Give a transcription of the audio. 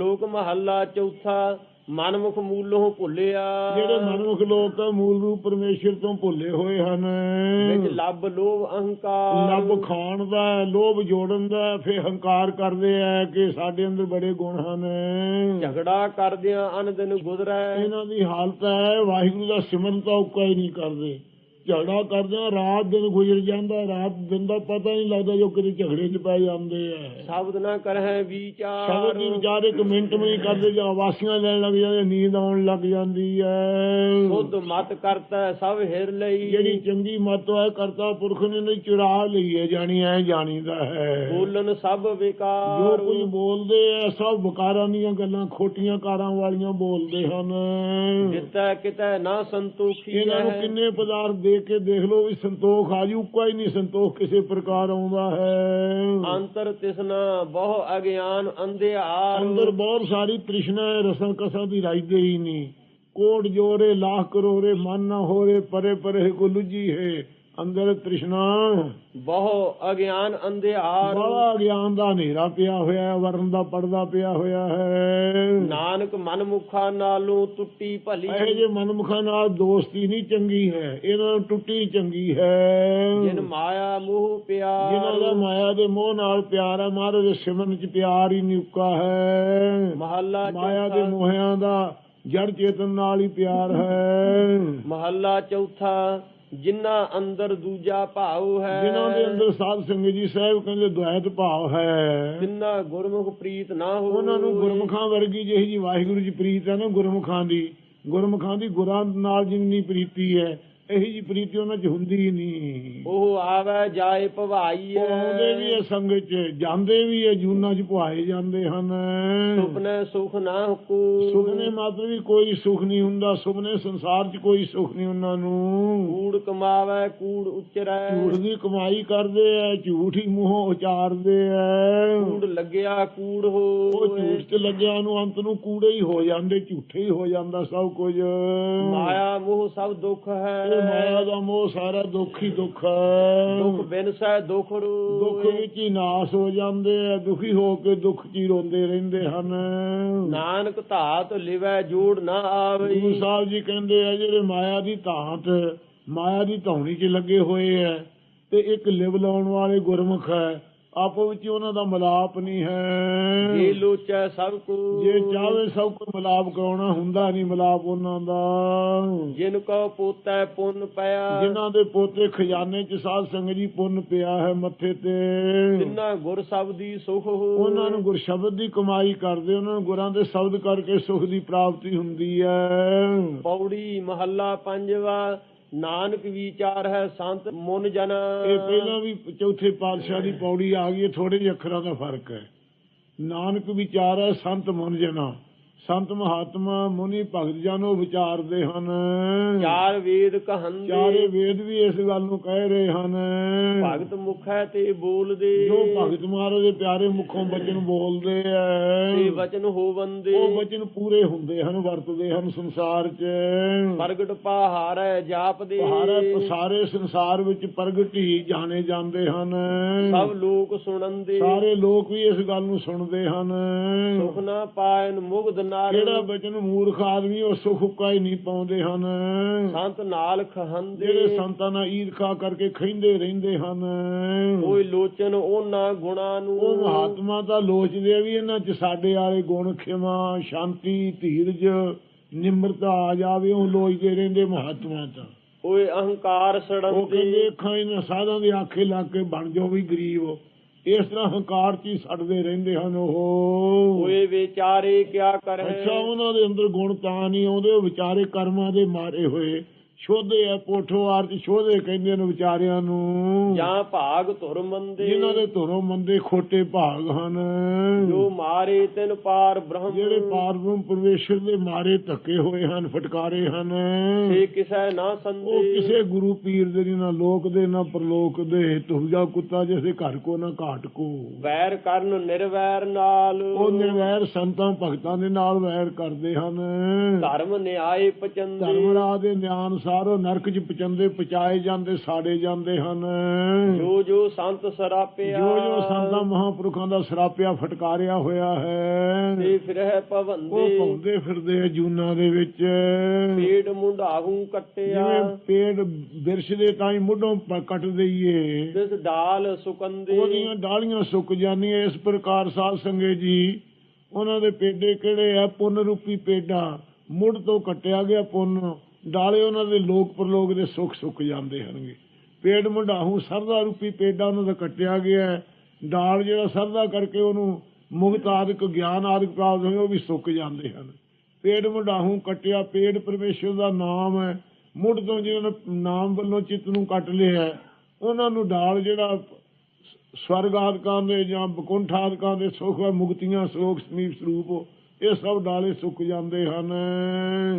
ਸ਼ਲੋਕ ਮਹੱਲਾ ਚੌਥਾ ਮਨਮੁਖ ਮੂਲੋਂ ਭੁੱਲਿਆ। ਜਿਹੜੇ ਮਨੁੱਖ ਲੋਕ ਆ, ਮੂਲ ਰੂਪ ਪਰਮੇਸ਼ਰ ਤੋਂ ਭੁੱਲੇ ਹੋਏ ਹਨ। ਵਿੱਚ ਲੱਭ ਲੋਭ ਅਹੰਕਾਰ। ਲੱਭ ਖਾਣ ਦਾ ਲੋਭ ਜੋੜਨ ਦਾ ਫਿਰ ਹੰਕਾਰ ਕਰਦੇ ਆ ਕਿ ਸਾਡੇ ਅੰਦਰ ਬੜੇ ਗੁਣ ਹਨ। ਝਗੜਾ ਕਰਦਿਆਂ ਅਨ ਦਿਨ ਗੁਜ਼ਰੈ। ਇਹਨਾਂ ਦੀ ਹਾਲਤ ਹੈ ਵਾਹਿਗੁਰੂ ਦਾ ਸਿਮਰਨ ਤਾਂ ਉੱਕਾ ਹੀ ਨਹੀਂ ਕਰਦੇ। ਝਗੜਾ ਕਰਦੇ ਆ ਰਾਤ ਦਿਨ ਗੁਜ਼ਰ ਜਾਂਦਾ ਰਾਤ ਦਿਨ ਦਾ ਪਤਾ ਨਹੀਂ ਲੱਗਦਾ ਜੋ ਕਿਤੇ ਝਗੜੇ 'ਚ ਪੈ ਜਾਂਦੇ ਆ। ਸ਼ਬਦ ਨਾ ਕਰਹਿ ਵਿਚਾਰ। ਸ਼ਬਦ ਦੀ ਵਿਚਾਰ ਇੱਕ ਮਿੰਟ ਵੀ ਨਹੀਂ ਕਰਦੇ ਜਾਂ ਵਾਸੀਆਂ ਲੈਣ ਲੱਗ ਜਾਂਦੇ ਨੀਂਦ ਆਉਣ ਲੱਗ ਜਾਂਦੀ ਹੈ ਸੁਧ ਮਤ ਕਰਤਾ ਸਭ ਹਿਰ ਲਈ। ਜਿਹੜੀ ਚੰਗੀ ਮਤ ਹੈ ਕਰਤਾ ਪੁਰਖ ਨੇ ਨਹੀਂ ਚੁਰਾ ਲਈ ਹੈ ਜਾਣੀ ਐ ਜਾਣੀਦਾ ਹੈ। ਬੋਲਨ ਸਭ ਜੋ ਵਿਕਾਰ ਕੁਝ ਬੋਲਦੇ ਆ ਸਭ ਬਕਾਰਾਂ ਦੀਆਂ ਗੱਲਾਂ ਖੋਟੀਆਂ ਕਾਰਾਂ ਵਾਲੀਆਂ ਬੋਲਦੇ ਹਨ। ਜਿੱਤੈ ਕਿਤੈ ਨਾ ਸੰਤੋਖੀ ਇਹਨਾਂ ਨੂੰ ਕਿੰਨੇ ਪਦਾਰਥ ਦੇ ਕੇ ਦੇਖ ਲਓ ਵੀ ਸੰਤੋਖ ਆ ਜੂ ਕੋਈ ਨਹੀਂ ਸੰਤੋਖ ਕਿਸੇ ਪ੍ਰਕਾਰ ਆਉਂਦਾ ਹੈ। ਅੰਤਰ ਤਿਸਨਾ ਬਹੁ ਅਗਿਆਨ ਅੰਧਿਆਰ ਅੰਦਰ ਬਹੁਤ ਸਾਰੀ ਤ੍ਰਿਸ਼ਨਾ ਹੈ ਰਸਾਂ ਕਸਾਂ ਦੀ ਰਾਜਦੇ ਹੀ ਨਹੀਂ। ਕੋਟ ਜੋਰੇ ਲਾਖ ਕਰੋਰੇ ਮਨ ਨਾ ਹੋਰੇ ਪਰੇ ਪਰੇ ਕੋ ਲੁਜੀ ਹੈ। ਅੰਦਰ ਤ੍ਰਿਸ਼ਨਾ। ਬਹੁ ਅਗਿਆਨ ਅੰਧਿਆਰ। ਬੜਾ ਗਿਆਨ ਦਾ ਹਨੇਰਾ ਪਿਆ ਹੋਇਆ ਹੈ ਵਰਨ ਦਾ ਪਰਦਾ ਪਿਆ ਹੋਇਆ ਹੈ। ਨਾਨਕ ਮਨ ਮੁਖਾ ਨਾਲੋਂ ਟੁੱਟੀ ਭਲੀ। ਇਹ ਜੇ ਮਨਮੁਖਾਂ ਨਾਲ ਦੋਸਤੀ ਨਹੀਂ ਚੰਗੀ ਹੈ ਇਹਨਾਂ ਨੂੰ ਟੁੱਟੀ ਚੰਗੀ ਹੈ। ਜਿਨ ਮਾਇਆ ਮੋਹ ਪਿਆਰ। ਜਿਨ੍ਹਾਂ ਦਾ ਮਾਇਆ ਦੇ ਮੋਹ ਨਾਲ ਪਿਆਰ ਹੈ ਮਹਾਰਾਜ ਦੇ ਸਿਮਰਨ ਚ ਪਿਆਰ ਹੀ ਨਿਉਕਾ ਹੈ। ਮਹੱਲਾ ਮਾਇਆ ਦੇ ਮੋਹਿਆਂ ਦਾ ਜੜ ਚੇਤਨ ਨਾਲ ਹੀ ਪਿਆਰ ਹੈ। ਮਹੱਲਾ ਚੌਥਾ। ਜਿਨ੍ਹਾਂ ਅੰਦਰ ਦੂਜਾ ਭਾਉ ਹੈ। ਜਿਨ੍ਹਾਂ ਦੇ ਅੰਦਰ ਸਾਧ ਸੰਗਤ ਜੀ ਸਾਹਿਬ ਕਹਿੰਦੇ ਦੁਆਇਤ ਭਾਵ ਹੈ। ਤਿੰਨਾ ਗੁਰਮੁਖ ਪ੍ਰੀਤ ਨਾ ਹੋ ਉਹਨਾਂ ਨੂੰ ਗੁਰਮੁਖਾਂ ਵਰਗੀ ਜਿਹੀ ਜੀ ਵਾਹਿਗੁਰੂ ਜੀ ਪ੍ਰੀਤ ਹੈ ਨਾ ਗੁਰਮੁਖਾਂ ਦੀ। ਗੁਰਮੁਖਾਂ ਦੀ ਗੁਰਾਂ ਨਾਲ ਜਿੰਨੀ ਪ੍ਰੀਤੀ ਹੈ ਇਹੀ ਜੀ ਪ੍ਰੀਤੀ ਉਹਨਾਂ 'ਚ ਹੁੰਦੀ ਹੀ ਨਹੀਂ। ਉਹ ਆਵੇ ਜਾਏ ਭਵਾਈ ਆਉਂਦੇ ਵੀ ਹੈ ਸੰਗਤ 'ਚ ਜਾਂਦੇ ਵੀ ਹੈ ਜੂਨਾਂ 'ਚ ਪੁਆਏ ਜਾਂਦੇ ਹਨ। ਸੁਪਨੇ ਸੁਖ ਨਾ ਕੋ ਸੁਪਨੇ ਮਾਤਰ ਵੀ ਕੋਈ ਸੁਖ ਨਹੀਂ ਹੁੰਦਾ ਸੁਪਨੇ ਸੰਸਾਰ 'ਚ ਕੋਈ ਸੁਖ ਨਹੀਂ ਉਹਨਾਂ ਨੂੰ। ਕੂੜ ਕਮਾਵੇ ਕੂੜ ਉਚਰੈ। ਝੂਠ ਦੀ ਕਮਾਈ ਕਰਦੇ ਆ ਝੂਠ ਹੀ ਮੂੰਹੋਂ ਉਚਾਰਦੇ ਕੂੜ ਲੱਗਿਆ ਕੂੜ ਹੋ ਉਹ ਝੂਠ ਤੇ ਲੱਗਿਆ ਨੂੰ ਅੰਤ ਨੂੰ ਕੂੜੇ ਹੀ ਹੋ ਜਾਂਦੇ ਝੂਠੇ ਹੀ ਹੋ ਜਾਂਦਾ ਸਭ ਕੁਝ। ਮਾਇਆ ਮੋਹ ਸਭ ਦੁੱਖ ਇਹ ਹੈ ਮਾਇਆ ਦਾ ਮੋਹ ਸਾਰਾ ਦੁੱਖ ਹੀ ਦੁੱਖ ਹੈ। ਦੁੱਖ ਬਿਨਸੈ ਦੁੱਖ ਰੂ ਦੁੱਖ ਵਿੱਚ ਹੀ ਨਾਸ ਹੋ ਜਾਂਦੇ ਆ ਦੁਖੀ ਹੋ ਕੇ ਦੁੱਖ 'ਚ ਹੀ ਰੋਂਦੇ ਰਹਿੰਦੇ ਹਨ। ਨਾਨਕ ਧਾਤ ਲਿਵੈ ਜੋੜ ਨਾ ਗੁਰੂ ਆਵੇ ਸਾਹਿਬ ਜੀ ਕਹਿੰਦੇ ਆ ਜਿਹੜੇ ਮਾਇਆ ਦੀ ਧਾਤ ਮਾਇਆ ਦੀ ਧੌਣੀ 'ਚ ਲੱਗੇ ਹੋਏ ਆ ਤੇ ਇੱਕ ਲਿਵ ਲਾਉਣ ਵਾਲੇ ਗੁਰਮੁਖ ਹੈ। ਆਪੋ ਵਿੱਚ ਉਹਨਾਂ ਦਾ ਮਲਾਪ ਨਹੀਂ ਹੈ। ਜੇ ਲੋਚੈ ਸਭ ਕੋ ਜੇ ਚਾਹਵੇ ਸਭ ਕੁਝ ਮਲਾਪ ਕਰਾਉਣਾ ਹੁੰਦਾ ਨਹੀਂ ਮਲਾਪ ਉਹਨਾਂ ਦਾ। ਜਿਨ ਕੋ ਪੋਤੈ ਪੁੰਨ ਪਿਆ। ਜਿਨ੍ਹਾਂ ਦੇ ਪੋਤੇ ਖਜ਼ਾਨੇ 'ਚ ਸਾਧ ਸੰਗਤ ਜੀ ਪੁੰਨ ਪਿਆ ਹੈ ਮੱਥੇ ਤੇ। ਤਿੰਨਾ ਗੁਰ ਸਭ ਦੀ ਸੁਖ ਹੋ ਉਹਨਾਂ ਨੂੰ ਗੁਰ ਸ਼ਬਦ ਦੀ ਕਮਾਈ ਕਰਦੇ ਉਹਨਾਂ ਨੂੰ ਗੁਰਾਂ ਦੇ ਸ਼ਬਦ ਕਰਕੇ ਸੁਖ ਦੀ ਪ੍ਰਾਪਤੀ ਹੁੰਦੀ ਹੈ। ਪੌੜੀ ਮਹੱਲਾ ਪੰਜਵਾ ਨਾਨਕ ਵਿਚਾਰ ਹੈ ਸੰਤ ਮਨ ਜਨ। ਇਹ ਪਹਿਲਾਂ ਵੀ ਚੌਥੇ ਪਾਤਸ਼ਾਹ ਦੀ ਪੌੜੀ ਆ ਗਈ ਥੋੜੇ ਜਿਹੇ ਅੱਖਰਾਂ ਦਾ ਫ਼ਰਕ ਹੈ। ਨਾਨਕ ਵਿਚਾਰ ਹੈ, ਸੰਤ ਮਨ ਜਨਾ। ਸੰਤ ਮਹਾਤਮਾ ਮੁਨੀ ਭਗਤ ਜਨ ਵਿਚਾਰਦੇ ਹਨ। ਚਾਰ ਵੇਦ ਕਹੰਦੇ ਚਾਰੇ ਵੇਦ ਵੀ ਇਸ ਗੱਲ ਨੂੰ ਕਹਿ ਰਹੇ ਹਨ। ਭਗਤ ਮੁਖੈ ਤੇ ਬੋਲਦੇ। ਜੋ ਭਗਤ ਮਹਾਰਾਜ ਦੇ ਪਿਆਰੇ ਮੁਖੋਂ ਬਚਨ ਬੋਲਦੇ ਤੇ ਐ ਵਚਨ ਹੋਵੰਦੇ। ਉਹ ਬਚਨ ਪੂਰੇ ਹੁੰਦੇ ਹਨ ਵਰਤਦੇ ਹਨ ਸੰਸਾਰ 'ਚ। ਪ੍ਰਗਟ ਪਹਾੜੈ ਜਾਪਦੇ। ਪਹਾੜੇ ਪਸਾਰੇ ਸੰਸਾਰ ਵਿੱਚ ਪ੍ਰਗਟ ਹੀ ਜਾਣੇ ਜਾਂਦੇ ਹਨ। ਸਭ ਲੋਕ ਸੁਣੰਦੇ। ਸਾਰੇ ਲੋਕ ਵੀ ਇਸ ਗੱਲ ਨੂੰ ਸੁਣਦੇ ਹਨ। ਸੁਖ ਨਾ ਪਾਇਨ ਮੁਗਧ ਨਾਰ ਜਿਹੜਾ ਬਚਨ ਮੂਰਖ ਆਦਮੀ ਉਹ ਸੁਖ ਕਾ ਹੀ ਨਹੀਂ ਪਾਉਂਦੇ ਹਨ। ਸੰਤ ਨਾਲ ਖਹੰਦੇ। ਜਿਹੜੇ ਸੰਤਾਂ ਨਾਲ ਈਰਖਾ ਕਰਕੇ ਖੈਂਦੇ ਰਹਿੰਦੇ ਹਨ। ਕੋਈ ਲੋਚਨ ਉਹਨਾਂ ਗੁਣਾਂ ਨੂੰ। ਉਹ ਮਹਾਤਮਾ ਤਾਂ ਲੋਚਦੇ ਆ ਵੀ ਇਹਨਾਂ 'ਚ ਸਾਡੇ ਵਾਲੇ ਗੁਣ ਖਿਮਾ ਸ਼ਾਂਤੀ ਧੀਰਜ ਨਿਮਰਤਾ ਆ ਜਾਵੇ ਉਹ ਲੋਚਦੇ ਰਹਿੰਦੇ ਮਹਾਤਮਾ ਤਾਂ। ਓਏ ਅਹੰਕਾਰ ਉਹ ਸੜੰਦੇ ਕਹਿੰਦੇ ਅੱਖਾਂ ਇਹਨਾਂ ਸਾਧਾਂ ਦੇ ਆਖੇ ਲੱਗ ਕੇ ਬਣ ਜਾਓ ਵੀ ਗਰੀਬ। ਇਸ ਤਰ੍ਹਾਂ ਹੰਕਾਰ 'ਚ ਹੀ ਸੜਦੇ ਰਹਿੰਦੇ ਹਨ ਉਹ। ਓਏ ਵਿਚਾਰੇ ਕਿਆ ਕਰਹਿ ਅੱਛਾ ਉਹਨਾਂ ਦੇ ਅੰਦਰ ਗੁਣ ਤਾਂ ਨਹੀਂ ਆਉਂਦੇ ਉਹ ਵਿਚਾਰੇ ਕਰਮਾਂ ਦੇ ਮਾਰੇ ਹੋਏ। ਸ਼ੋਧੇ ਆ ਪੋਠੋਆਰ ਚ ਸ਼ੋਧੇ ਕਹਿੰਦੇ ਨੇ ਵਿਚਾਰਿਆਂ ਨੂੰ। ਜਾਂ ਭਾਗ ਧੁਰ ਮੰਦੇ। ਜਿਨ੍ਹਾਂ ਦੇ ਧੁਰੋਂ ਮੰਦੇ ਖੋਟੇ ਭਾਗ ਹਨ। ਜੋ ਮਾਰੇ ਤਿਨ ਪਾਰ ਬ੍ਰਹਮ। ਜਿਹੜੇ ਪਾਰਬ੍ਰਹਮ ਪਰਮੇਸ਼ਰ ਦੇ ਮਾਰੇ ਧੱਕੇ ਹੋਏ ਹਨ ਫਟਕਾਰੇ ਹਨ। ਸੇ ਕਿਸੈ ਨਾ ਉਹ ਸੰਦੇ ਕਿਸੇ ਗੁਰੂ ਪੀਰ ਦੇ ਨੀ, ਨਾ ਲੋਕ ਦੇ ਨਾ ਪਰਲੋਕ ਦੇ। ਤੁਹਜਾ ਕੁੱਤਾ ਜਿਸੇ ਘਰ ਕੋ ਨਾ ਘਾਟ ਕੋ। ਵੈਰ ਕਰਨ ਨਿਰਵੈਰ ਨਾਲ। ਉਹ ਨਿਰਵੈਰ ਸੰਤਾਂ ਭਗਤਾਂ ਦੇ ਨਾਲ ਵੈਰ ਕਰਦੇ ਹਨ। ਧਰਮ ਨਿਆਏ ਪਚੰਦੇ। ਧਰਮ ਰਾਹ ਦੇ ਨਿਆਂ ਸੰਸਾਰੋਂ ਨਰਕ 'ਚ ਪਚੰਦੇ ਪਚਾਏ ਜਾਂਦੇ ਸਾੜੇ ਜਾਂਦੇ ਹਨ। ਜੋ ਜੋ ਸੰਤ ਸਰਾਪਿਆ। ਜੋ ਜੋ ਸੰਤਾਂ ਮਹਾਂਪੁਰਖਾਂ ਦਾ ਸਰਾਪਿਆ ਫਟਕਾਰਿਆ ਹੋਇਆ ਹੈ। ਤੇ ਫਿਰਹਿ ਉਹ ਭਵੰਦੇ ਫਿਰਦੇ ਜੂਨਾਂ ਦੇ ਵਿੱਚ। ਪੇੜ ਮੁੰਡਾਹੂ ਕੱਟਿਆ। ਜਿਵੇਂ ਪੇੜ ਬਿਰਸ਼ ਦੇ ਤਾਂ ਹੀ ਮੁੱਢੋਂ ਕੱਟ ਦਈਏ। ਤਿਸ ਡਾਲ ਸੁਕੰਦੇ। ਉਹਦੀਆਂ ਡਾਲੀਆਂ ਸੁੱਕ ਜਾਂਦੀਆਂ ਇਸ ਪ੍ਰਕਾਰ ਸਾਧ ਸੰਗੇ ਜੀ ਉਹਨਾਂ ਦੇ ਪੇਡੇ ਕਿਹੜੇ ਆ? ਪੁੰਨ ਰੂਪੀ ਪੇਡਾ। ਮੁੱਢ ਤੋਂ ਕੱਟਿਆ ਗਿਆ ਪੁੰਨ। ਡਾਲੇ ਉਹਨਾਂ ਦੇ ਲੋਕ ਪਰਲੋਕ ਦੇ ਸੁੱਖ ਸੁੱਕ ਜਾਂਦੇ ਹਨਗੇ ਪੇੜ ਮੁੰਡਾਹੂ ਸਰਦਾ ਰੂਪੀ ਪੇਡਾ ਉਹਨਾਂ ਦਾ ਕੱਟਿਆ ਗਿਆ ਡਾਲ ਜਿਹੜਾ ਸਰਦਾ ਕਰਕੇ ਉਹਨੂੰ ਮੁਕਤ ਆਦਿਕ, ਗਿਆਨ ਆਦਿਕ ਪ੍ਰਾਪਤ ਹੋਏ, ਉਹ ਵੀ ਸੁੱਕ ਜਾਂਦੇ ਹਨ। ਪੇੜ ਮੁੰਡਾਹੂ ਕੱਟਿਆ ਪੇੜ ਪਰਮੇਸ਼ਰ ਦਾ ਨਾਮ ਹੈ। ਮੁੱਢ ਤੋਂ ਜਿਹਨਾਂ ਨੇ ਨਾਮ ਵੱਲੋਂ ਚਿੱਤ ਨੂੰ ਕੱਟ ਲਿਆ ਉਹਨਾਂ ਨੂੰ ਡਾਲ ਜਿਹੜਾ ਸਵਰਗ ਆਦਿਕਾਂ ਦੇ ਜਾਂ ਬਕੁੰਠ ਆਦਿਕਾਂ ਦੇ ਸੁਖ, ਮੁਕਤੀਆਂ ਸ਼ੋਕ ਸਮੀਪ ਸਰੂਪ ਇਹ ਸਭ ਡਾਲੇ ਸੁੱਕ ਜਾਂਦੇ ਹਨ।